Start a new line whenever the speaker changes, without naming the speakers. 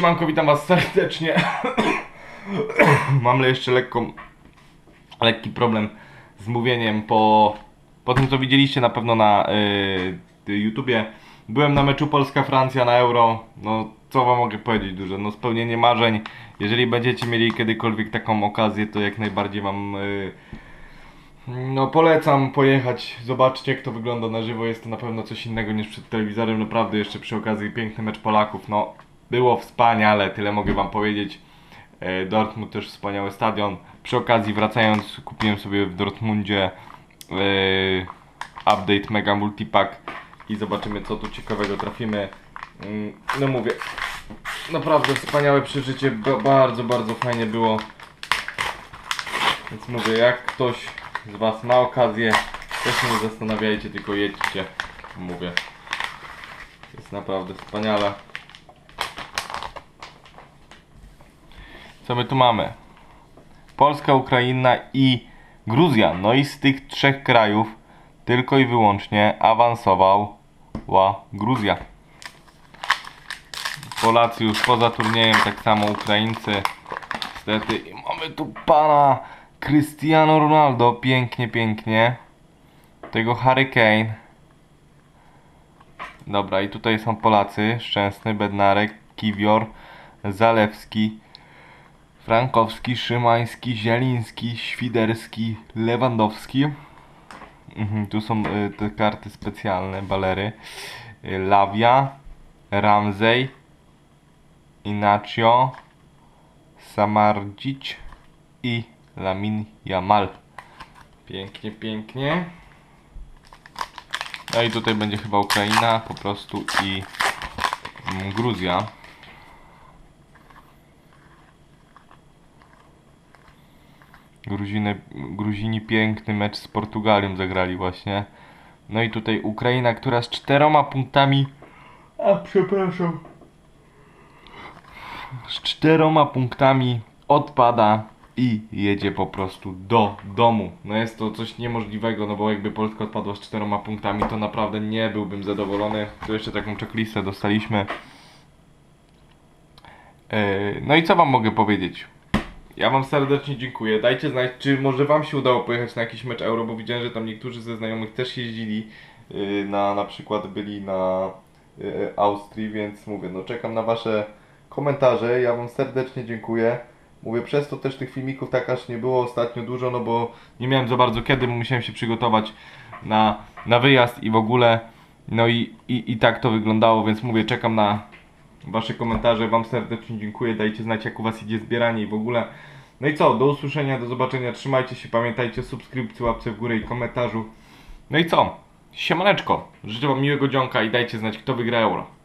Siemanko, witam was serdecznie. Mam jeszcze lekką, lekki problem z mówieniem po, po tym co widzieliście na pewno na y, YouTubie. Byłem na meczu Polska-Francja na Euro. No co wam mogę powiedzieć dużo? No spełnienie marzeń. Jeżeli będziecie mieli kiedykolwiek taką okazję, to jak najbardziej wam y, no polecam pojechać, zobaczcie jak to wygląda na żywo, jest to na pewno coś innego niż przed telewizorem, naprawdę jeszcze przy okazji piękny mecz Polaków, no było wspaniale, tyle mogę wam powiedzieć. E, Dortmund też wspaniały stadion. Przy okazji wracając kupiłem sobie w Dortmundzie e, update Mega Multipack i zobaczymy co tu ciekawego trafimy. Mm, No mówię, naprawdę wspaniałe przeżycie, ba- bardzo, bardzo fajnie było. Więc mówię, jak ktoś z Was ma okazję, też nie zastanawiajcie, tylko jedźcie. Mówię. Jest naprawdę wspaniale. Co my tu mamy? Polska, Ukraina i Gruzja. No i z tych trzech krajów tylko i wyłącznie awansowała Gruzja. Polacy już poza turniejem, tak samo Ukraińcy. Niestety. I mamy tu pana Cristiano Ronaldo. Pięknie, pięknie. Tego Hurricane. Dobra, i tutaj są Polacy. Szczęsny, Bednarek, Kiwior, Zalewski, Frankowski, Szymański, Zieliński, Świderski, Lewandowski. Mhm, tu są y, te karty specjalne, balery. Y, Lawia, Ramsey, Inacio, Samardzic i Lamin Jamal. Pięknie, pięknie. No i tutaj będzie chyba Ukraina po prostu i Gruzja. Gruziny, Gruzini piękny mecz z Portugalią zagrali właśnie. No i tutaj Ukraina, która z czteroma punktami. A przepraszam. Z czteroma punktami odpada i jedzie po prostu do domu. No jest to coś niemożliwego, no bo jakby Polska odpadła z czteroma punktami, to naprawdę nie byłbym zadowolony. Tu jeszcze taką checklistę dostaliśmy. Yy, No i co wam mogę powiedzieć? Ja wam serdecznie dziękuję. Dajcie znać, czy może wam się udało pojechać na jakiś mecz Euro, bo widziałem, że tam niektórzy ze znajomych też jeździli. yy, Na, na przykład byli na yy, Austrii, więc mówię, no czekam na wasze komentarze. Ja wam serdecznie dziękuję. Mówię, przez to też tych filmików tak aż nie było ostatnio dużo, no bo nie miałem za bardzo kiedy, musiałem się przygotować na, na wyjazd i w ogóle. No i, i, i tak to wyglądało, więc mówię, czekam na Wasze komentarze. Wam serdecznie dziękuję. Dajcie znać, jak u Was idzie zbieranie i w ogóle. No i co? Do usłyszenia, do zobaczenia. Trzymajcie się, pamiętajcie subskrypcji, łapce w górę i komentarzu. No i co? Siemaneczko. Życzę Wam miłego dzionka i dajcie znać, kto wygra euro.